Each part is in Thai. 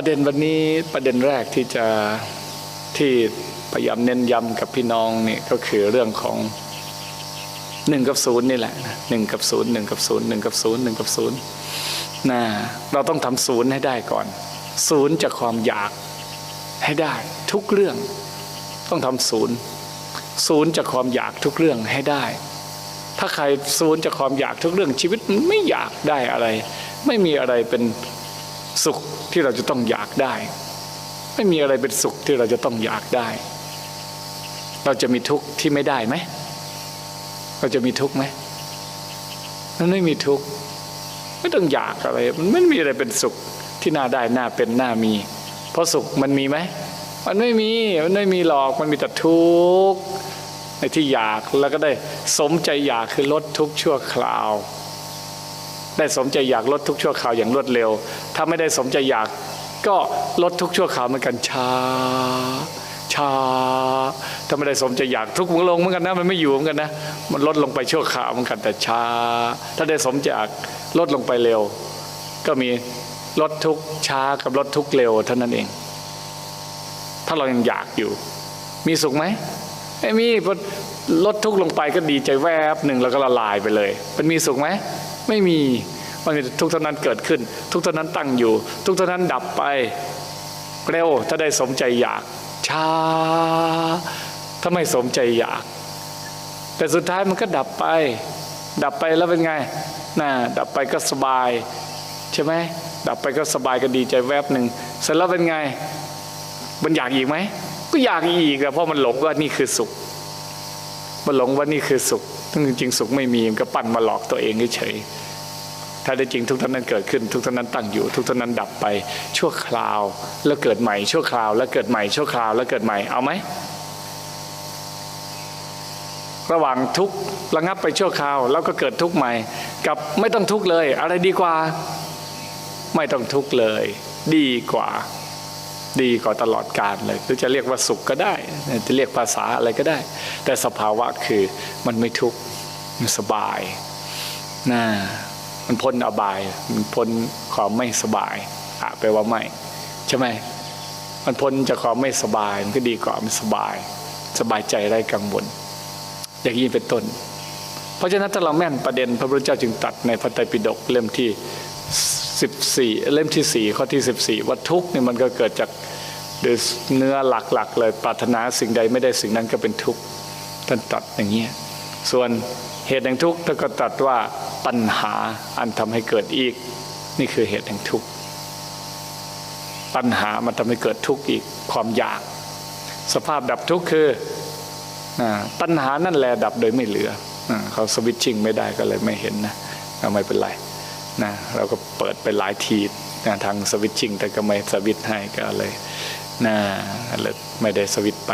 ประเด็นวันนี้ประเด็นแรกที่จะที่พยายามเน้นย้ำกับพี่น้องนี่ก็คือเรื่องของหนึ่งกับศูนย์นี่แหละหนึ่งกับศูนย์หนึ่งกับศูนย์หนึ่งกับศูนย์หนึ่งกับศูนย์นะเราต้องทำศูนย์ให้ได้ก่อน ศูนย์จากความอยากให้ได้ ทุกเรื่องต้องทำศูนย์ ศูนย์จากความอยากทุกเรื่องให้ได้ ถ้าใครศูนย์จากความอยากทุกเรื่องชีวิตมันไม่อยากได้อะไร ไม่มีอะไรเป็น สุขที่เราจะต้องอยากได้ ไม่มีอะไรเป็นสุขที่เราจะต้องอยากได้ เราจะมีทุกข์ที่ไม่ได้ไหมเราจะมีทุกข์ไหมมันไม่มีทุกข์ไม่ต้องอยากอะไร มันไม่มีอะไรเป็นสุขที่น่าได้น่าเป็นน่ามี เพราะสุขมันมีไหมมันไม่มีมันไม่มีหรอกมันมีแต่ทุกข์ในที่อยากแล้วก็ได้สมใจอยากคือลดทุกข์ชั่วคราว ได้สมใจอยากลดทุกข์ชั่วคราวอย่างรวดเร็ว ถ้าไม่ได้สมใจอยากก็ลดทุกข์ชั่วคราวเหมือนกันช้าช้าถ้าไม่ได้สมใจอยากทุกข์มันลงเหมือนกันนะมันไม่อยู่เหมือนกันนะมันลดลงไปชั่วคราวเหมือนกันแต่ช้า ถ้าได้สมใจอยากลดลงไปเร็ว ก็มีลดทุกข์ช้ากับลดทุกข์เร็วเท่านั้นเอง ถ้าเรายังอยากอยู่ มีสุขไหมไม่มีพอลดทุกข์ลงไปก็ดีใจแวบหนึ่งแล้วก็ละลายไปเลย มันมีสุขไหม ไม่มีมันมีทุกข์เท่านั้นเกิดขึ้น ทุกข์เท่านั้นตั้งอยู่ ทุกข์เท่านั้นดับไปเร็วถ้าได้สมใจอยากช้าถ้าไม่สมใจอยาก แต่สุดท้ายมันก็ดับไป ดับไปแล้วเป็นไงน่ะดับไปก็สบาย ใช่ไหมดับไปก็สบายก็ดีใจแวบหนึ่งเสร็จแล้วเป็นไง มันอยากอีกไหมก็อยากอีกอะเพราะมันหลงว่านี่คือสุข มันหลงว่านี่คือสุข ทั้งจริงสุขไม่มีมันก็ปั้นมาหลอกตัวเองเฉยถ้าได้จริงทุกท่านนั้นเกิดขึ้น ทุกท่านนั้นตั้งอยู่ ทุกท่านนั้นดับไป ชั่วคราวแล้วเกิดใหม่ ชั่วคราวแล้วเกิดใหม่ชั่วคราวแล้วเกิดใหม่เอาไหมระหว่างทุกระงับไปชั่วคราว แล้วก็เกิดทุกข์ใหม่ กับไม่ต้องทุกข์เลย อะไรดีกว่า ไม่ต้องทุกข์เลย ดีกว่า ดีกว่าตลอดกาลเลยหรือจะเรียกว่าสุขก็ได้ จะเรียกภาษาอะไรก็ได้ แต่สภาวะคือมันไม่ทุกข์มันสบายนะมันพ้นอบาย มันพ้นความไม่สบายอะแปลว่าไม่ใช่ไหมมันพ้นจากความไม่สบายมันก็ดีกว่ามันสบาย สบายใจไร้กังวลอย่างนี้เป็นต้น เพราะฉะนั้นถ้าเราแม่นประเด็นพระพุทธเจ้าจึงตรัดในพระไตรปิฎกเล่มที่ 14 เล่มที่ 4 ข้อที่ 14 ว่าทุกข์นี่มันก็เกิดจากเนื้อหลักๆ เลยปรารถนาสิ่งใดไม่ได้สิ่งนั้นก็เป็นทุกข์ท่านตัดอย่างนี้ยส่วนเหตุแห่งทุกข์ท่านก็ตรัสว่าปัญหาอันทำให้เกิดอีก นี่คือเหตุแห่งทุกข์ปัญหามันทำให้เกิดทุกข์อีกความอยาก สภาพดับทุกข์คืออ่าตัณหานั่นแหละดับโดยไม่เหลืออเขาสวิตชิ่งไม่ได้ก็เลยไม่เห็นนะไม่เป็นไร นะเราก็เปิดไปหลายทีนะทางสวิตชิ่งแต่ก็ไม่สวิตให้ก็เลยนะเลยไม่ได้สวิตไป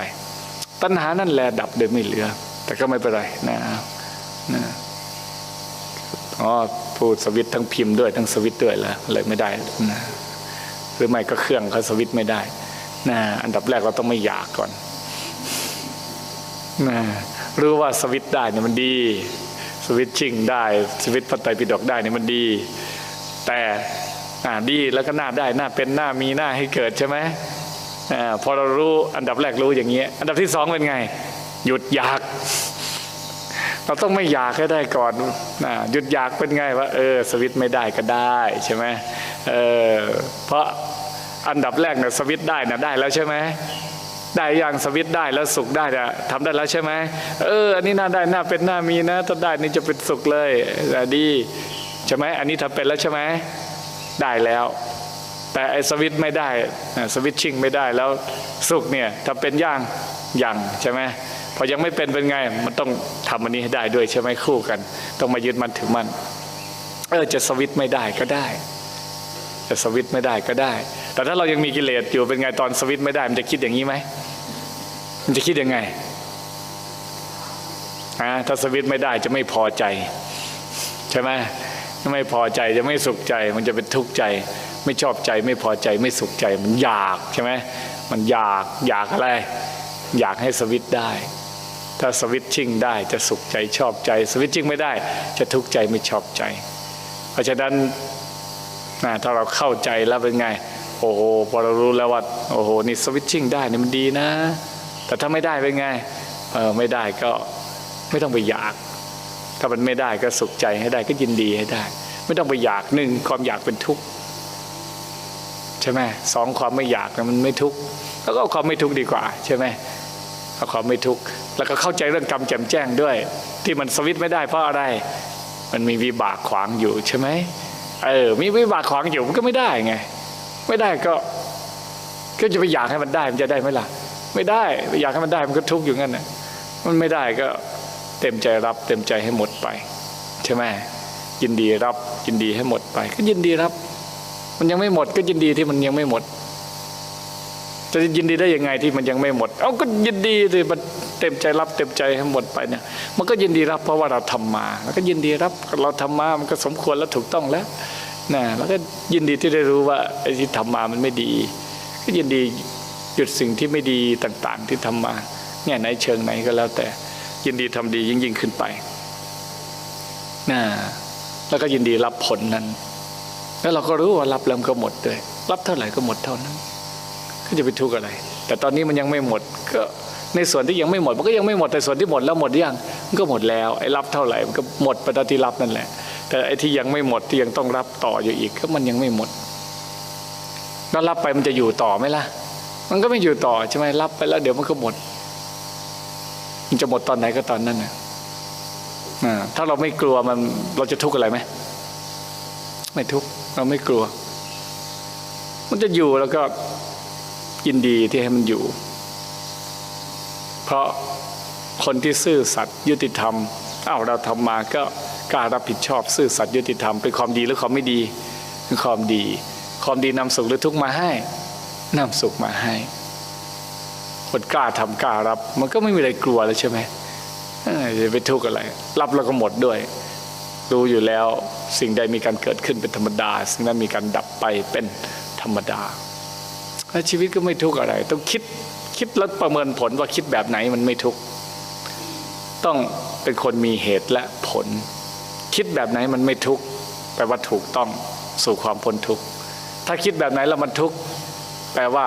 ตัณหานั่นแหละดับโดยไม่เหลือ แต่ก็ไม่เป็นไรนะนะอ๋อพูดสวิตทั้งพิมพ์ด้วยทั้งสวิตด้วยแล้วเลยไม่ได้นะหรือไม่ก็เครื่องเขาสวิตไม่ได้นะอันดับแรกเราต้องไม่อยากก่อนนะรู้ว่าสวิตได้เนี่ยมันดี วิตชิ่งได้สวิตพระไตรปิฎกได้เนี่ยมันดี แต่ดีแล้วก็หน้าได้หน้าเป็นหน้ามีหน้าให้เกิดใช่ไหมอพอเรารู้อันดับแรกรู้อย่างเงี้ยอันดับที่สองเป็นไง หยุดอยาก เราต้องไม่อยากให้ได้ก่อนนะหยุดอยากเป็นไงว่าเออ สวิตไม่ได้ก็ได้ใช่ไหมเออเพราะอันดับแรกเนี่ยสวิตได้นะได้แล้วใช่ไหม ได้อย่างสวิตได้แล้วสุขได้เนี่ทำได้แล้วใช่ไหมเอออันนี้น่าได้น่าเป็นน่ามีนะถ้าได้นี่จะเป็นสุขเลยแต่ดีใช่ไหมอันนี้ทำเป็นแล้วใช่ไหมได้แล้ว แต่ไอ้สวิตไม่ได้สวิตชิ่งไม่ได้แล้วสุขเนี่ยถ้าเป็นย่างอย่างใช่ไหมพอยังไม่เป็นเป็นไงมันต้องทำอันนี้ให้ได้ด้วยใช่ไหมคู่กัน ต้องมายึดมันถือมันเออจะสวิตไม่ได้ก็ได้ จะสวิตไม่ได้ก็ได้ แต่ถ้าเรายังมีกิเลสอยู่เป็นไงตอนสวิตไม่ได้ มันจะคิดอย่างนี้ไหมมันจะคิดยังไงอ่าถ้าสวิตไม่ได้จะไม่พอใจใช่ไหมไม่พอใจจะไม่สุขใจ มันจะเป็นทุกข์ใจ ไม่ชอบใจไม่พอใจไม่สุขใจมันอยากใช่ไหมมันอยากอยากอะไร อยากให้สวิตได้ ถ้าสวิตชิ่งได้จะสุขใจชอบใจ สวิตชิ่งไม่ได้ จะทุกข์ใจไม่ชอบใจ เพราะฉะนั้น นะถ้าเราเข้าใจแล้วเป็นไง โอ้โหพอเรารู้แล้วว่าโอ้โหนี่สวิตชิ่งได้นี่มันดีนะ แต่ถ้าไม่ได้เป็นไงเออไม่ได้ก็ไม่ต้องไปอยาก ถ้ามันไม่ได้ก็สุขใจให้ได้ก็ยินดีให้ได้ ไม่ต้องไปอยากหนึ่งความอยากเป็นทุกข์ใช่ไหมสองความไม่อยากมันไม่ทุกข์แล้วก็เอาความไม่ทุกข์ดีกว่าใช่ไหมเอาความไม่ทุกข์แล้วก็เข้าใจเรื่องกรรมแจ่มแจ้งด้วย ที่มันสวิตช์ไม่ได้เพราะอะไร มันมีวิบากขวางอยู่ใช่ไหม เออ มีวิบากขวางอยู่มันก็ไม่ได้ไง ไม่ได้ก็ ก็จะไปอยากให้มันได้มันจะได้ไหมล่ะ ไม่ได้ไปอยากให้มันได้มันก็ทุกข์อยู่งั้นน่ะมันไม่ได้ก็เต็มใจรับ เต็มใจให้หมดไป ใช่ไหมยินดีรับยินดีให้หมดไป ก็ยินดีรับ มันยังไม่หมดก็ยินดีที่มันยังไม่หมดจะยินดีได้ยังไงที่มันยังไม่หมด เอาก็ยินดีสิมัน เต็มใจรับเต็มใจให้หมดไปเนี่ยมันก็ยินดีรับเพราะว่าเราทำมา แล้วก็ยินดีรับเราทำมามันก็สมควรและถูกต้องแล้วนะแล้วก็ยินดีที่ได้รู้ว่าไอ้ที่ทำมามันไม่ดี ก็ยินดีหยุดสิ่งที่ไม่ดีต่างๆ ที่ทำมาแง่ไหนเชิงไหนก็แล้วแต่ยินดีทำดียิ่งยิ่งขึ้นไปนะแล้วก็ยินดีรับผลนั้น แล้วเราก็รู้ว่ารับแล้วก็หมดด้วย รับเท่าไหร่ก็หมดเท่านั้น ก็จะไปทุกข์อะไร แต่ตอนนี้มันยังไม่หมดก็ ในส่วนที่ยังไม่หมดมันก็ยังไม่หมดแต่ส่วนที่หมดแล้วหมดยังมันก็หมดแล้วไอ้รับเท่าไหร่มันก็หมดไปตอนที่รับนั่นแหละ แต่ไอ้ที่ยังไม่หมดที่ยังต้องรับต่ออยู่อีกก็มันยังไม่หมดแล้วรับไปมันจะอยู่ต่อไหมล่ะ มันก็ไม่อยู่ต่อใช่ไหมรับไปแล้ว เดี๋ยวมันก็หมด มันจะหมดตอนไหนก็ตอนนั้นนะถ้าเราไม่กลัวมันเราจะทุกข์อะไรไหมไม่ทุกข์เราไม่กลัว มันจะอยู่แล้วก็ยินดีที่ให้มันอยู่ ราะคนที่ซื่อสัตย์ยุติธรรมอ้าวเราทำมาก็กล้ารับผิดชอบซื่อสัตย์ยุติธรรมเป็นความดีหรือความไม่ดีเป็นความดี ความดีนำสุขหรือทุกข์มาให้นำสุขมาให้คนกล้าทำกล้ารับ มันก็ไม่มีอะไรกลัวแล้วใช่ไหมจะไปทุกข์อะไร รับแล้วก็หมดด้วย รู้อยู่แล้วสิ่งใดมีการเกิดขึ้นเป็นธรรมดา สิ่งนั้นมีการดับไปเป็นธรรมดาแล้วชีวิตก็ไม่ทุกข์อะไร ต้องคิด คิดแล้วประเมินผลว่าคิดแบบไหนมันไม่ทุกข์ต้องเป็นคนมีเหตุและผล คิดแบบไหนมันไม่ทุกข์แปลว่าถูกต้องสู่ความพ้นทุกข์ถ้าคิดแบบไหนแล้วมันทุกข์แปลว่า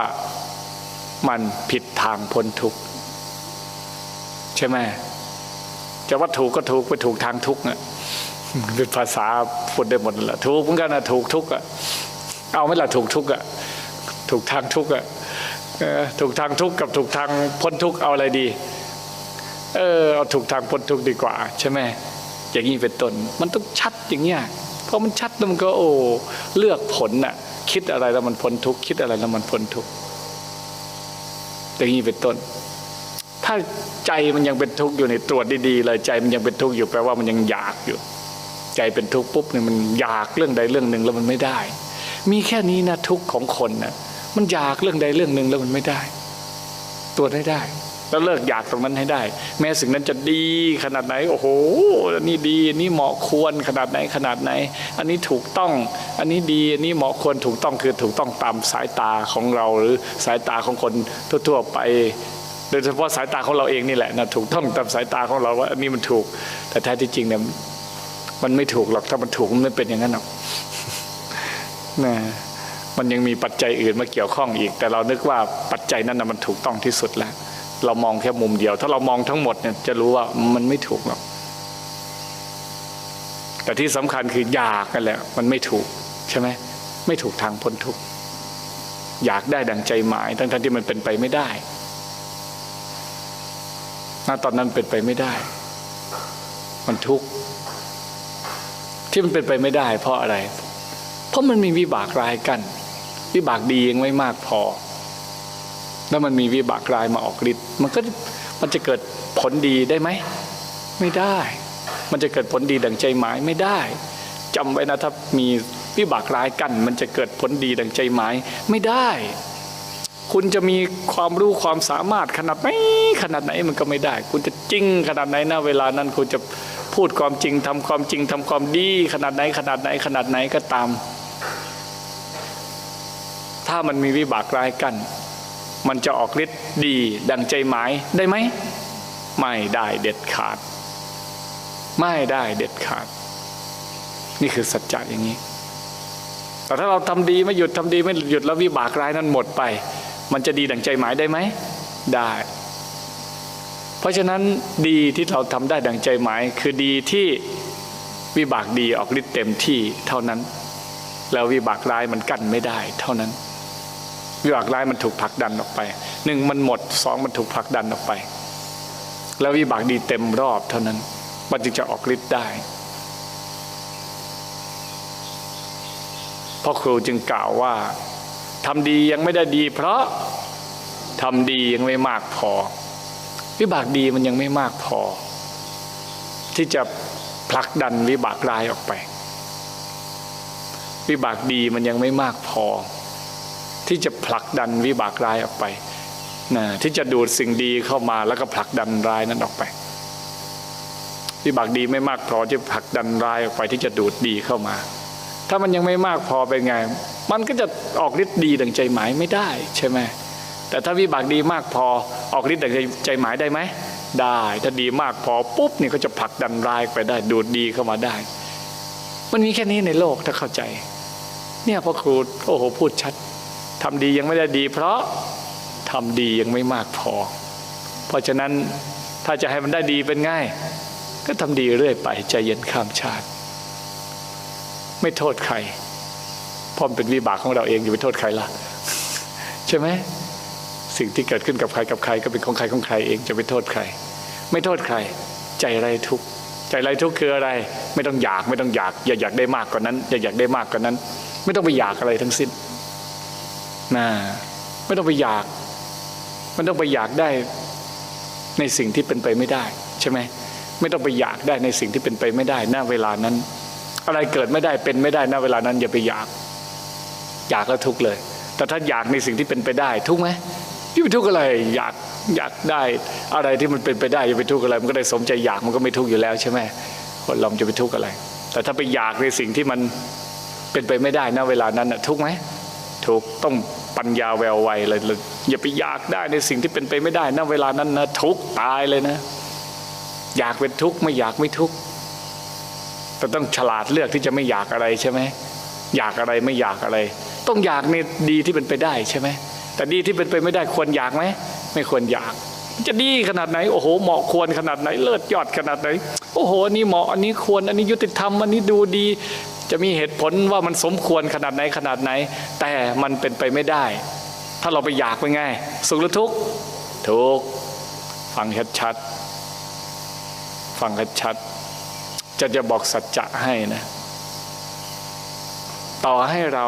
มันผิดทางพ้นทุกข์ใช่ไหมจะว่าถูกก็ถูกไปถูกทางทุกข์อะเป็นภาษาพูดได้หมดแหละถูกเหมือนกันนะถูกทุกข์อะเอาไหม่ละถูกทุกข์อะถูกทางทุกข์อะ ถูกทางทุกข์กับถูกทางพ้นทุกข์เอาอะไรดี เออเอาถูกทางพ้นทุกข์ดีกว่า ใช่ไหมอย่างนี้เป็นต้นมันต้องชัดอย่างเงี้ยเพราะมันชัดแล้วมันก็โอ้เลือกผลน่ะ คิดอะไรแล้วมันพ้นทุกข์คิดอะไรแล้วมันพ้นทุกข์อย่างนี้เป็นต้น ถ้าใจมันยังเป็นทุกข์อยู่ในตรวจดีๆเลยใจมันยังเป็นทุกข์อยู่แปลว่ามันยังอยากอยู่ ใจเป็นทุกข์ปุ๊บเนี่ยมันอยากเรื่องใดเรื่องหนึ่งแล้วมันไม่ได้ มีแค่นี้นะทุกข์ของคนนะ มันอยากเรื่องใดเรื่องหนึ่งแล้วมันไม่ได้ตรวจให้ได้ แล้วเลิกอยากตรงนั้นให้ได้ แม้สิ่งนั้นจะดีขนาดไหน โอ้โหอันนี้ดีอันนี้เหมาะควรขนาดไหนขนาดไหน อันนี้ถูกต้อง อันนี้ดีอันนี้เหมาะควรถูกต้องคือถูกต้องตามสายตาของเราหรือสายตาของคนทั่วๆไปโดยเฉพาะสายตาของเราเองนี่แหละนะถูกต้องตามสายตาของเราว่าอันนี้มันถูก แต่แท้ที่จริงเนี่ยมันไม่ถูกหรอกถ้ามันถูกมันไม่เป็นอย่างนั้นหรอกนะ มันยังมีปัจจัยอื่นมาเกี่ยวข้องอีก แต่เรานึกว่าปัจจัยนั้นนะมันถูกต้องที่สุดแล้ว เรามองแค่มุมเดียว ถ้าเรามองทั้งหมดเนี่ยจะรู้ว่ามันไม่ถูกหรอกแต่ที่สำคัญคืออยากกันแหละมันไม่ถูกใช่ไหมไม่ถูกทางพ้นทุกข์อยากได้ดังใจหมาย ทั้งทที่มันเป็นไปไม่ได้ณตอนนั้นเป็นไปไม่ได้ มันทุกข์ที่มันเป็นไปไม่ได้ เพราะอะไร เพราะมันมีวิบากร้ายกัน วิบากดียังไม่มากพอ แล้วมันมีวิบากร้ายมาออกฤทธิ์มันก็มันจะเกิดผลดีได้ไหม ไม่ได้ มันจะเกิดผลดีดังใจหมายไม่ได้จำไว้นะถ้ามีวิบากร้ายกัน มันจะเกิดผลดีดังใจหมายไม่ได้ คุณจะมีความรู้ความสามารถขนาดไหนขนาดไหนมันก็ไม่ได้ คุณจะจริงขนาดไหนนะเวลานั้นคุณจะพูดความจริงทำความจริงทำความดี ขนาดไหนขนาดไหนขนาดไหนก็ตาม ถ้ามันมีวิบากร้ายกัน มันจะออกฤทธิ์ดีดังใจหมายได้ไหม ไม่ได้เด็ดขาด ไม่ได้เด็ดขาด นี่คือสัจจะอย่างนี้ แต่ถ้าเราทำดีไม่หยุดทำดีไม่หยุดแล้ววิบากร้ายนั้นหมดไป มันจะดีดังใจหมายได้ไหม ได้ เพราะฉะนั้นดีที่เราทำได้ดังใจหมาย คือดีที่วิบากดีออกฤทธิ์เต็มที่เท่านั้น แล้ววิบากร้ายมันกั้นไม่ได้เท่านั้น วิบากร้ายมันถูกผลักดันออกไปหนึ่งมันหมดสองมันถูกผลักดันออกไป แล้ววิบากดีเต็มรอบเท่านั้น มันจึงจะออกฤทธิ์ได้พ่อครูจึงกล่าวว่าทำดียังไม่ได้ดี เพราะทำดียังไม่มากพอ วิบากดีมันยังไม่มากพอ ที่จะผลักดันวิบากร้ายออกไป วิบากดีมันยังไม่มากพอ ที่จะผลักดันวิบากร้ายออกไปนะที่จะดูดสิ่งดีเข้ามาแล้วก็ผลักดันร้ายนั้นออกไป วิบากดีไม่มากพอที่ผลักดันร้ายออกไปที่จะดูดดีเข้ามา ถ้ามันยังไม่มากพอเป็นไง มันก็จะออกฤทธิ์ดีดังใจหมายไม่ได้ใช่ไหมแต่ถ้าวิบากดีมากพอออกฤทธิ์ดังใจหมายได้ไหมได้ ถ้าดีมากพอปุ๊บเนี่ยก็จะผลักดันร้ายไปได้ดูดดีเข้ามาได้ มันมีแค่นี้ในโลกถ้าเข้าใจ เนี่ยพ่อครูโอ้โหพูดชัด ทำดียังไม่ได้ดี เพราะทำดียังไม่มากพอ เพราะฉะนั้นถ้าจะให้มันได้ดีเป็นง่าย ก็ทำดีเรื่อยไปใจเย็นข้ามชาติ ไม่โทษใครเพราะเป็นวิบากของเราเองอย่าไปโทษใครล่ะ ใช่ไหมสิ่งที่เกิดขึ้นกับใครกับใครก็เป็นของใครของใครเองจะไปโทษใคร ไม่โทษใคร ใจไรทุกข์ใจไรทุกข์คืออะไร ไม่ต้องอยากไม่ต้องอยาก อย่าอยากได้มากกว่านั้น อย่าอยากได้มากกว่านั้น ไม่ต้องไปอยากอะไรทั้งสิ้น นะไม่ต้องไปอยาก มันต้องไปอยากได้ในสิ่งที่เป็นไปไม่ได้ ใช่ไหมไม่ต้องไปอยากได้ในสิ่งที่เป็นไปไม่ได้ณเวลานั้น อะไรเกิดไม่ได้เป็นไม่ได้ณเวลานั้น อย่าไปอยาก อยากแล้วทุกเลย แต่ถ้าอยากในสิ่งที่เป็นไปได้ ทุกไหมพี่ไปทุกอะไรอยากอยากได้อะไรที่มันเป็นไปได้อย่าไปทุกอะไรมันก็ได้สมใจอยากมันก็ไม่ทุกอยู่แล้วใช่ไหมคนเราจะไปทุกอะไร แต่ถ้าไปอยากในสิ่งที่มันเป็นไปไม่ได้ณเวลานั้นน่ะทุกไหม ทุกต้องปัญญาแววไวเลยเลยอย่าไปอยากได้ในสิ่งที่เป็นไปไม่ได้ณเวลานั้นนะทุกตายเลยนะ อยากเป็นทุกข์ไม่อยากไม่ทุกข์แต่ต้องฉลาดเลือกที่จะไม่อยากอะไรใช่ไหมอยากอะไรไม่อยากอะไร ต้องอยากในดีที่เป็นไปได้ใช่ไหมแต่ดีที่เป็นไปไม่ได้ควรอยากไหมไม่ควรอยาก จะดีขนาดไหน โอ้โห เหมาะควรขนาดไหน เลิศยอดขนาดไหน โอ้โหอันนี้เหมาะอันนี้ควรอันนี้ยุติธรรมอันนี้ดูดี จะมีเหตุผลว่ามันสมควรขนาดไหนขนาดไหน แต่มันเป็นไปไม่ได้ ถ้าเราไปอยากเป็นไงสุขหรือทุกข์ทุกข์ฟังชัดๆฟังชัดๆจะจะบอกสัจจะให้นะ ต่อให้เรา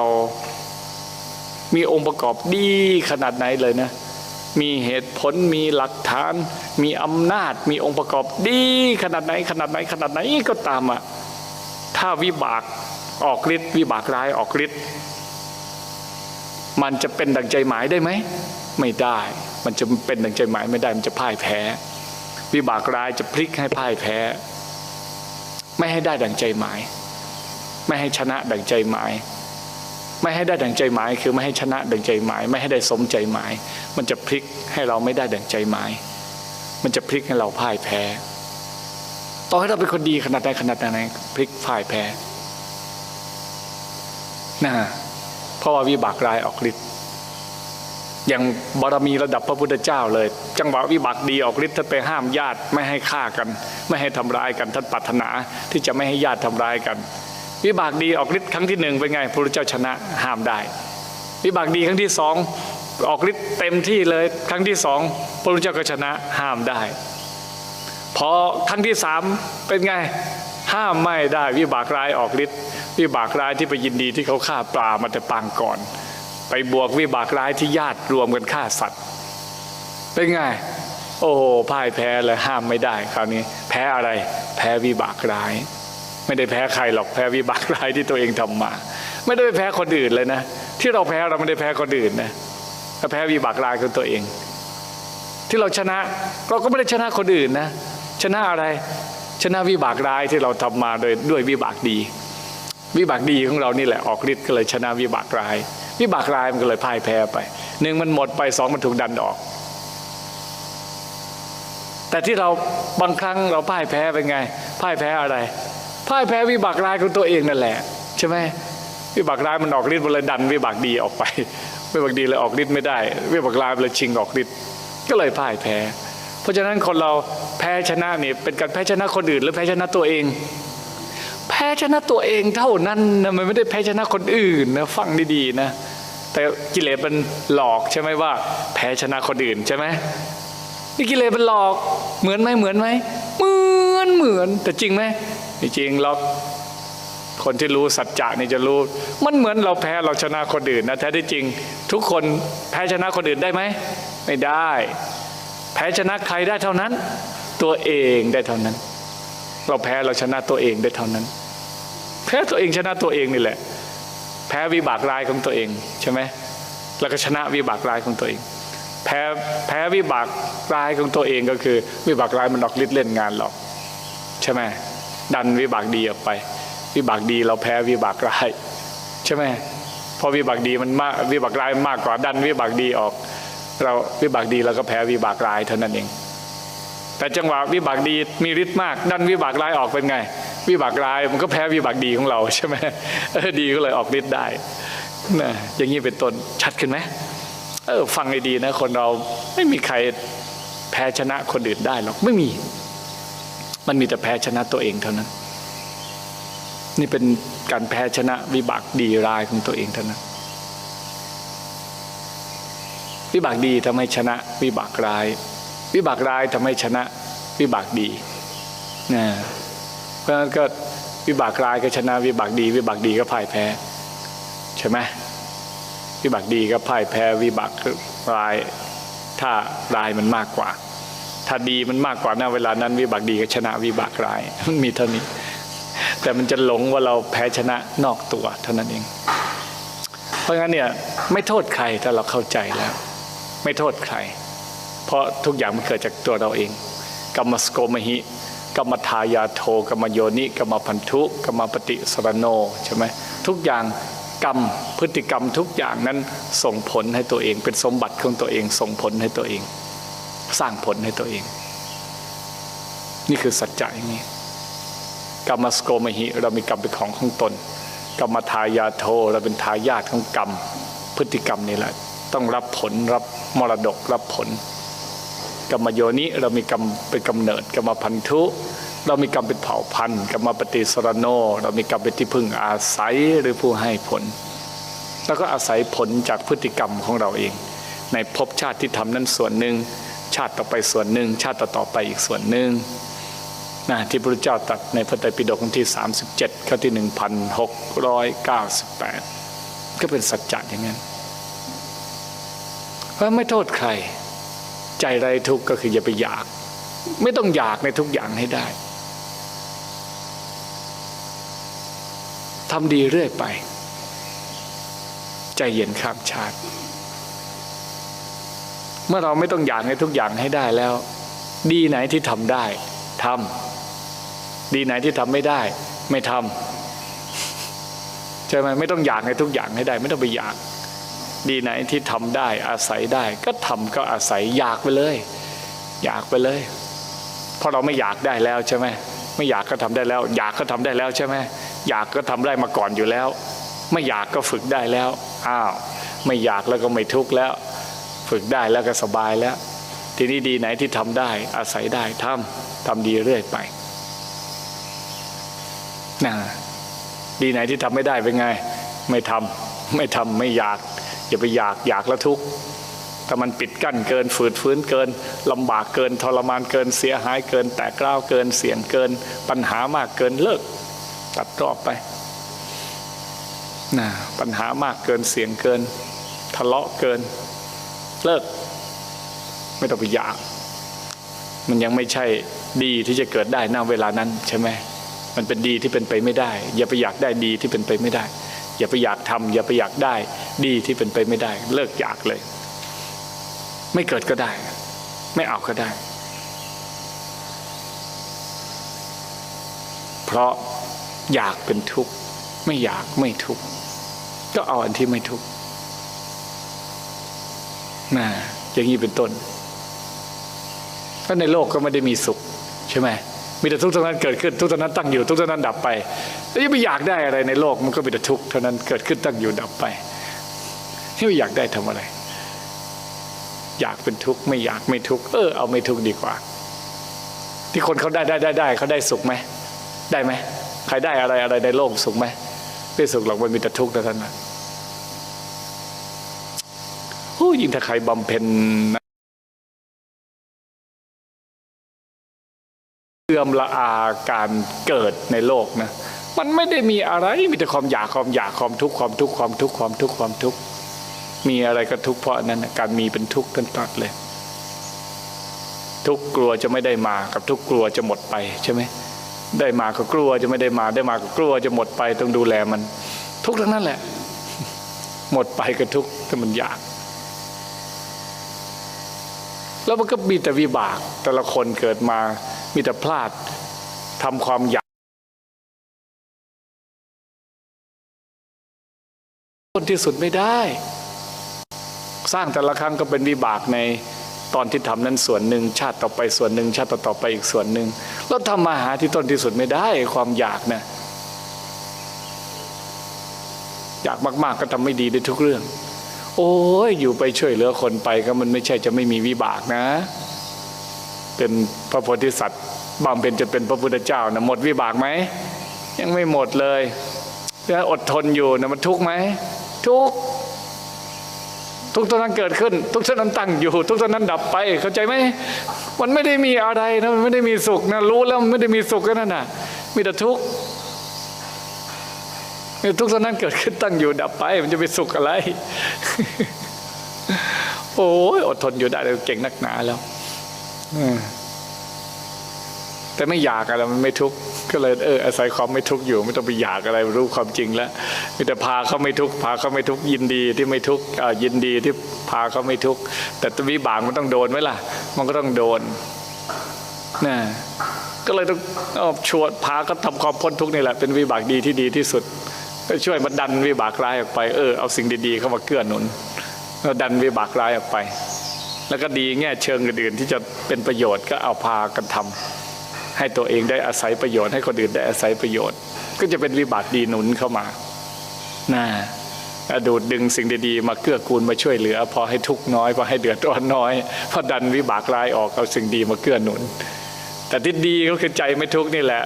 มีองค์ประกอบดีขนาดไหนเลยนะ มีเหตุผลมีหลักฐาน มีอำนาจ มีองค์ประกอบดีขนาดไหนขนาดไหนขนาดไหนก็ตามอะถ้าวิบาก ออกฤทธิ์วิบากร้ายออกฤทธิ์มันจะเป็นดังใจหมายได้ไหม ไม่ได้ มันจะเป็นดังใจหมายไม่ได้มันจะพ่ายแพ้ วิบากร้ายจะพลิกให้พ่ายแพ้ ไม่ให้ได้ดังใจหมาย ไม่ให้ชนะดังใจหมาย ไม่ให้ได้ดังใจหมาย คือไม่ให้ชนะดังใจหมาย ไม่ให้ได้สมใจหมาย มันจะพลิกให้เราไม่ได้ดังใจหมาย มันจะพลิกให้เราพ่ายแพ้ ต่อให้เราเป็นคนดีขนาดใดขนาดไหนพลิกพ่ายแพ้ นะเพราะว่าวิบากรายออกฤทธิ์อย่างบารมีระดับพระพุทธเจ้าเลย จังหวะวิบากดีออกฤทธิ์ท่านไปห้ามญาติไม่ให้ฆ่ากัน ไม่ให้ทำร้ายกันท่านปรารถนาที่จะไม่ให้ญาติทำร้ายกัน วิบากดีออกฤทธิ์ครั้งที่หนึ่งเป็นไงพระพุทธเจ้าชนะห้ามได้ วิบากดีครั้งที่สองออกฤทธิ์เต็มที่เลยครั้งที่สองพระพุทธเจ้าก็ชนะห้ามได้พอครั้งที่สามเป็นไงห้ามไม่ได้วิบากร้ายออกฤทธิ์ วิบากร้ายที่ไปยินดีที่เขาฆ่าปลามาแต่ปางก่อน ไปบวกวิบากร้ายที่ญาติรวมกันฆ่าสัตว์เป็นไงโอ้โหพ่ายแพ้เลยห้ามไม่ได้คราวนี้ แพ้อะไร แพ้วิบากร้าย ไม่ได้แพ้ใครหรอกแพ้วิบากร้ายที่ตัวเองทำมา ไม่ได้ไปแพ้คนอื่นเลยนะ ที่เราแพ้เราไม่ได้แพ้คนอื่นนะเราแพ้วิบากร้ายของตัวเอง ที่เราชนะเราก็ไม่ได้ชนะคนอื่นนะ ชนะอะไร ชนะวิบากร้ายที่เราทำมาโดยด้วยวิบากดี วิบากดีของเรานี่แหละออกฤทธิ์ก็เลยชนะวิบากร้าย วิบากร้ายมันก็เลยพ่ายแพ้ไปหนึ่งมันหมดไปสองมันถูกดันออก แต่ที่เราบางครั้งเราพ่ายแพ้เป็นไง พ่ายแพ้อะไร พ่ายแพ้วิบากร้ายของตัวเองนั่นแหละใช่ไหมวิบากร้ายมันออกฤทธิ์มันเลยดันวิบากดีออกไปวิบากดีเลยออกฤทธิ์ไม่ได้วิบากร้ายมันเลยชิงออกฤทธิ์ก็เลยพ่ายแพ้ เพราะฉะนั้นคนเราแพ้ชนะนี่เป็นการแพ้ชนะคนอื่นหรือแพ้ชนะตัวเอง พ้ชนะตัวเองเท่านั้นนะมันไม่ได้แพ้ชนะคนอื่นนะฟังดีๆนะ แต่กิเลสมันหลอกใช่ไหมว่า แพ้ชนะคนอื่นใช่ไหมนี่กิเลสมันหลอกเหมือนไหมเหมือนไหมเหมือนเหมือนแต่จริงไหมไม่จริงหรอกคนที่รู้สัจจะนี่จะรู้ มันเหมือนเราแพ้เราชนะคนอื่นนะแท้ที่จริง ทุกคนแพ้ชนะคนอื่นได้ไหมไม่ได้ แพ้ชนะใครได้เท่านั้น ตัวเองได้เท่านั้น เราแพ้เราชนะตัวเองได้เท่านั้น แพ้ตัวเองชนะตัวเองนี่แหละ แพ้วิบากร้ายของตัวเองใช่ไหมแล้วก็ชนะวิบากร้ายของตัวเอง แพ้แพ้วิบากร้ายของตัวเองก็คือ วิบากร้ายมันออกฤทธิ์เล่นงานเราใช่ไหมดันวิบากดีออกไป วิบากดีเราแพ้วิบากร้ายใช่ไหมเพราะวิบากดีมันมากวิบากร้ายมันมากกว่าดันวิบากดีออก เราวิบากดีเราก็แพ้วิบากร้ายเท่านั้นเองแต่จังหวะวิบากดีมีฤทธิ์มาก ดันวิบากร้ายออกเป็นไง วิบากร้ายมันก็แพ้วิบากดีของเราใช่ไหมดีก็เลยออกฤทธิ์ได้นะอย่างนี้เป็นต้นชัดขึ้นไหมเออฟังให้ดีนะ คนเราไม่มีใครแพ้ชนะคนอื่นได้หรอกไม่มี มันมีแต่แพ้ชนะตัวเองเท่านั้น นี่เป็นการแพ้ชนะวิบากดีร้ายของตัวเองเท่านั้นวิบากดีทำให้ชนะวิบากร้าย วิบากร้ายทำให้ชนะวิบากดีนะ ราะฉะนั้นก็วิบากร้ายก็ชนะวิบากดี วิบากดีก็พ่ายแพ้ใช่ไหมวิบากดีก็พ่ายแพ้วิบากร้าย ถ้าร้ายมันมากกว่า ถ้าดีมันมากกว่านะเวลานั้น วิบากดีก็ชนะวิบากร้ายมันมีเท่านี้ แต่มันจะหลงว่าเราแพ้ชนะนอกตัวเท่านั้นเอง เพราะงั้นเนี่ยไม่โทษใครถ้าเราเข้าใจแล้ว ไม่โทษใคร เพราะทุกอย่างมันเกิดจากตัวเราเองกรรมสโกมหิ กรรมทายาโทกรรมโยนิกรรมพันธุกรรมปฏิสรโนใช่ไหมทุกอย่างกรรมพฤติกรรมทุกอย่างนั้นส่งผลให้ตัวเอง เป็นสมบัติของตัวเองส่งผลให้ตัวเอง สร้างผลให้ตัวเอง นี่คือสัจจะอย่างนี้กรรมสโกมหิ เรามีกรรมเป็นของของตน กรรมทายาโทเราเป็นทายาทของกรรม พฤติกรรมนี่แหละ ต้องรับผลรับมรดกรับผล กรรมโยนิเรามีกรรมเป็นกำเนิดกรรมพันธุ เรามีกรรมเป็นเผ่าพันธุ์กรรมปฏิสรโน เรามีกรรมเป็นที่พึ่งอาศัยหรือผู้ให้ผล แล้วก็อาศัยผลจากพฤติกรรมของเราเอง ในภพชาติที่ทำนั้นส่วนหนึ่ง ชาติต่อไปส่วนหนึ่ง ชาติต่อๆไปอีกส่วนหนึ่งนะที่พระเจ้าตรัสในพระไตรปิฎกที่ 37ข้อที่ 1698 ก็เป็นสัจจะอย่างนั้นเพราะไม่โทษใคร ใจไรทุกข์ก็คืออย่าไปอยาก ไม่ต้องอยากในทุกอย่างให้ได้ทำดีเรื่อยไป ใจเย็นข้ามชาติ เมื่อเราไม่ต้องอยากในทุกอย่างให้ได้แล้ว ดีไหนที่ทำได้ทำดีไหนที่ทำไม่ได้ ไม่ทำใช่ไหมไม่ต้องอยากในทุกอย่างให้ได้ ไม่ต้องไปอยาก ดีไหนที่ทำได้อาศัยได้ ก็ทำก็อาศัยอยากไปเลย อยากไปเลย เพราะเราไม่อยากได้แล้วใช่ไหมไม่อยากก็ทำได้แล้ว อยากก็ทำได้แล้วใช่ไหมอยากก็ทำได้มาก่อนอยู่แล้ว ไม่อยากก็ฝึกได้แล้วอ้าวไม่อยากแล้วก็ไม่ทุกข์แล้ว ฝึกได้แล้วก็สบายแล้ว ทีนี้ดีไหนที่ทำได้อาศัยได้ทำทำดีเรื่อยไปนะดีไหนที่ทำไม่ได้เป็นไง ไม่ทำไม่ทำไม่อยาก อย่าไปอยากอยากแล้วทุกข์ถ้ามันปิดกั้นเกินฝืดฟื้นเกินลำบากเกินทรมานเกินเสียหายเกิน แตกกร้าวเกินเสี่ยงเกิน ปัญหามากเกินเลิก ตัดรอบไปนะปัญหามากเกินเสี่ยงเกิน ทะเลาะเกิน เลิก ไม่ต้องไปอยาก มันยังไม่ใช่ดีที่จะเกิดได้ณเวลานั้นใช่ไหมมันเป็นดีที่เป็นไปไม่ได้ อย่าไปอยากได้ดีที่เป็นไปไม่ได้ อย่าไปอยากทำอย่าไปอยากได้ ดีที่เป็นไปไม่ได้ เลิกอยากเลย ไม่เกิดก็ได้ ไม่เอาก็ได้ เพราะอยากเป็นทุกข์ ไม่อยากไม่ทุกข์ก็เอาอันที่ไม่ทุกข์นะอย่างนี้เป็นต้นเพราในโลกก็ไม่ได้มีสุขใช่ไหมมีแต่ทุกข์เท่านั้นเกิดขึ้นทุกข์เท่านั้นตั้งอยู่ทุกข์เท่านั้นดับไป แล้วจะไปอยากได้อะไรในโลกมันก็มีแต่ทุกข์เท่านั้นเกิดขึ้นตั้งอยู่ดับไปที่ไม่อยากได้ทำอะไร อยากเป็นทุกข์ไม่อยากไม่ทุกข์เออเอาไม่ทุกข์ดีกว่า ที่คนเขาได้ได้ได้ได้เขาได้สุขไหมได้ไหมใครได้อะไรอะไรในโลกสุขไหมไม่สุขหรอกมันมีแต่ทุกข์เท่านั้นนะโอ้ยิ่งถ้าใครบำเพ็ญเอื้อมละอาการเกิดในโลกนะ มันไม่ได้มีอะไรมีแต่ความอยากความอยากความทุกข์ความทุกข์ความทุกข์ความทุกข์ความทุกข์มีอะไรก็ทุกข์เพราะนั้นการมีเป็นทุกข์ทั้งตัดเลย ทุกข์กลัวจะไม่ได้มากับทุกข์กลัวจะหมดไปใช่ไหมได้มาก็กลัวจะไม่ได้มา ได้มาก็กลัวจะหมดไปต้องดูแลมัน ทุกข์ทั้งนั้นแหละ หมดไปก็ทุกข์แต่มันอยาก แล้วมันก็มีแต่วิบาก แต่ละคนเกิดมามีแต่พลาดทำความอยาก คนที่สุดไม่ได้ สร้างแต่ละครั้งก็เป็นวิบากในตอนที่ทำนั้นส่วนหนึ่ง ชาติต่อไปส่วนหนึ่ง ชาติต่อไปอีกส่วนหนึ่งแล้วทำมาหาที่ต้นที่สุดไม่ได้ความอยากนะอยากมาก ๆ ก็ทำไม่ดีได้ทุกเรื่อง โอ้ยอยู่ไปช่วยเหลือคนไปก็มันไม่ใช่จะไม่มีวิบากนะ เป็นพระโพธิสัตว์บำเพ็ญจะเป็นพระพุทธเจ้านะหมดวิบากไหมยังไม่หมดเลยแล้วอดทนอยู่นะมันทุกข์ไหม ทุกทุกตอนนั้นเกิดขึ้น ทุกตอนนั้นตั้งอยู่ ทุกตอนนั้นดับไป เข้าใจไหมมันไม่ได้มีอะไรนะมันไม่ได้มีสุขนะรู้แล้วมันไม่ได้มีสุขก็นั่นน่ะ มีแต่ทุกข์ทุกตอนนั้นเกิดขึ้นตั้งอยู่ดับไป มันจะไปสุขอะไร โอ้ยอดทนอยู่ได้เลยเก่งนักหนาแล้วแต่ไม่อยากอะไรมันไม่ทุกข์ ก็เลยเอออาศัยความไม่ทุกข์อยู่ ไม่ต้องไปอยากอะไรรู้ความจริงแล้วมีแต่พาเขาไม่ทุกข์พาเขาไม่ทุกข์ยินดีที่ไม่ทุกข์ยินดีที่พาเขาไม่ทุกข์แต่วิบากมันต้องโดนไหมล่ะ มันก็ต้องโดนนะก็เลยต้องชวนพาเขาทำความพ้นทุกข์นี่แหละเป็นวิบากดีที่ดีที่สุดช่วยมาดันวิบากร้ายออกไปเออเอาสิ่งดีๆเข้ามาเกื้อหนุนแล้วดันวิบากร้ายออกไป แล้วก็ดีแง่เชิงอื่นๆที่จะเป็นประโยชน์ก็เอาพากันทำ ให้ตัวเองได้อาศัยประโยชน์ให้คนอื่นได้อาศัยประโยชน์ ก็จะเป็นวิบากดีหนุนเข้ามาน่าดูดดึงสิ่งดีๆ มาเกื้อกูลมาช่วยเหลือ พอให้ทุกน้อยพอให้เดือดร้อนน้อยพอดันวิบากร้ายออกเอาสิ่งดีมาเกื้อหนุน แต่ที่ดีก็คือใจไม่ทุกนี่แหละ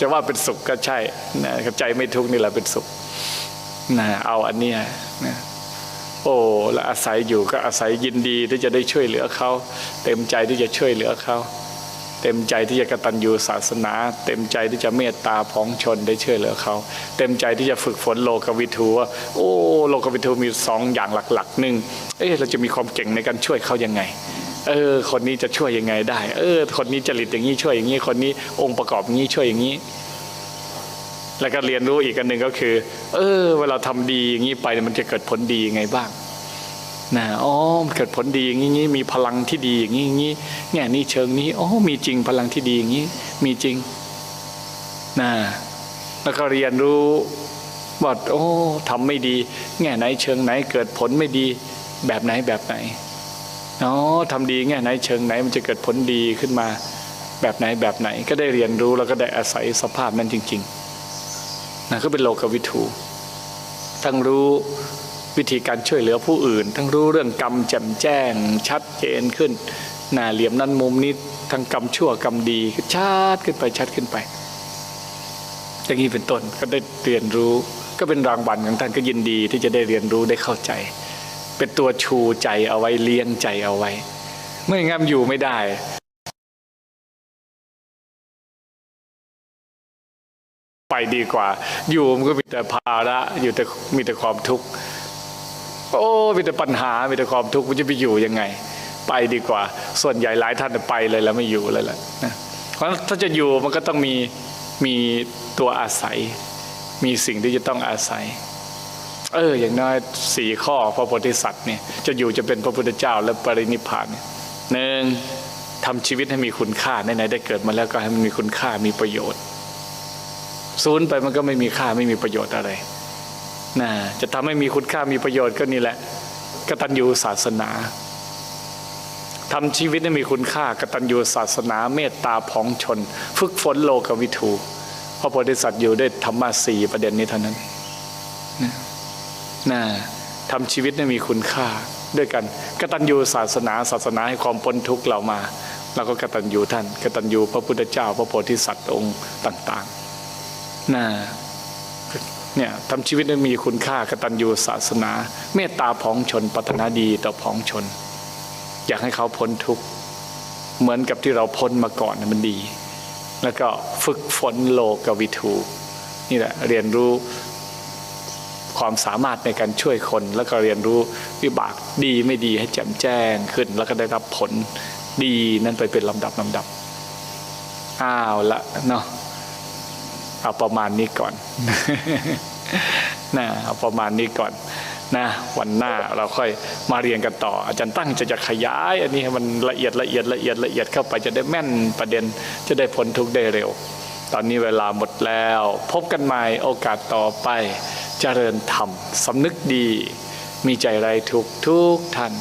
จะว่าเป็นสุขก็ใช่นะใจไม่ทุกนี่แหละเป็นสุขนะเอาอันเนี้ยนะโอ้แล้วอาศัยอยู่ก็อาศัยยินดีที่จะได้ช่วยเหลือเขา เต็มใจที่จะช่วยเหลือเขา เต็มใจที่จะกระตัญญูศาสนา เต็มใจที่จะเมตตาพ้องชนได้ช่วยเหลือเขา เต็มใจที่จะฝึกฝนโลกวิทูว่าโอ้โลกวิทูมีสองอย่างหลักๆหนึ่งเอ๊ะเราจะมีความเก่งในการช่วยเขายังไงเออคนนี้จะช่วยยังไงได้ เออ คนนี้จริตอย่างนี้ช่วยอย่างนี้ คนนี้องค์ประกอบอย่างนี้ช่วยอย่างนี้ แล้วก็เรียนรู้อีกอันหนึ่งก็คือ เออ เวลาทำดีอย่างนี้ไปมันจะเกิดผลดียังไงบ้าง นะอ๋อเกิดผลดีอย่างนี้มีพลังที่ดีอย่างนี้อย่างนี้แง่นี้เชิงนี้อ๋อมีจริงพลังที่ดีอย่างนี้มีจริงนะแล้วก็เรียนรู้ว่าโอ้ทำไม่ดี แง่ไหนเชิงไหน เกิดผลไม่ดีแบบไหนแบบไหนอ๋อทำดีแง่ไหนเชิงไหน มันจะเกิดผลดีขึ้นมา แบบไหนแบบไหน ก็ได้เรียนรู้แล้วก็ได้อาศัยสภาพนั้นจริงๆนะก็เป็นโลกวิถูทั้งรู้ วิธีการช่วยเหลือผู้อื่น ทั้งรู้เรื่องกรรมแจ่มแจ้ง ชัดเจนขึ้นหน้าเหลี่ยมนั้นมุมนี้ทั้งกรรมชั่วกรรมดีชัดขึ้นไปชัดขึ้นไป อย่างนี้เป็นต้นก็ได้เรียนรู้ก็เป็นรางวัลของท่านก็ยินดีที่จะได้เรียนรู้ได้เข้าใจ เป็นตัวชูใจเอาไว้เลี้ยงใจเอาไว้ ไม่งั้นอยู่ไม่ได้ไปดีกว่า อยู่มันก็มีแต่ภาระอยู่แต่มีแต่ความทุกข์ โอ้มีแต่ปัญหามีแต่ความทุกข์มันจะไปอยู่ยังไง ไปดีกว่า ส่วนใหญ่หลายท่านไปเลยแล้วไม่อยู่เลยแหละนะเพราะถ้าจะอยู่มันก็ต้องมีมีตัวอาศัย มีสิ่งที่จะต้องอาศัย เออ อย่างน้อยสี่ข้อพระโพธิสัตว์เนี่ยจะอยู่จะเป็นพระพุทธเจ้าและปรินิพพานเนี่ยหนึ่งทำชีวิตให้มีคุณค่าไหนๆได้เกิดมาแล้วก็ให้มันมีคุณค่ามีประโยชน์ ศูนย์ไปมันก็ไม่มีค่าไม่มีประโยชน์อะไร นะจะทำให้มีคุณค่ามีประโยชน์ก็นี่แหละกตัญญูศาสนาทำชีวิตให้มีคุณค่ากตัญญูศาสนาเมตตาผองชน ฝึกฝนโลกวิถูพระโพธิสัตว์อยู่ด้วยธรรมะสี่ประเด็นนี้เท่านั้นนะนะทำชีวิตให้มีคุณค่าด้วยกันกตัญญูศาสนาศาสนาให้ความพ้นทุกข์เรามาเราก็กตัญญูท่านกตัญญูพระพุทธเจ้า พระโพธิสัตว์องค์ต่าง ๆนะ เนี่ยทำชีวิตให้มีคุณค่ากตัญญูศาสนา เมตตาผองชนปรารถนาดีต่อผองชน อยากให้เขาพ้นทุกข์เหมือนกับที่เราพ้นมาก่อนนะมันดี แล้วก็ฝึกฝนโลกวิทูนี่แหละเรียนรู้ความสามารถในการช่วยคน แล้วก็เรียนรู้วิบากดีไม่ดีให้แจ่มแจ้งขึ้น แล้วก็ได้รับผลดีนั้นไปเป็นลำดับลำดับอ้าวละเนาะ เอาประมาณนี้ก่อนนะเอาประมาณนี้ก่อนนะวันหน้าเราค่อยมาเรียนกันต่อ อาจารย์ตั้งจะจะขยาย อันนี้ให้มันละเอียดละเอียดละเอียดละเอียดเข้าไปจะได้แม่นประเด็นจะได้พ้นทุกได้เร็ว ตอนนี้เวลาหมดแล้ว พบกันใหม่โอกาสต่อไป เจริญธรรมสำนึกดี มีใจไรทุกทุกท่าน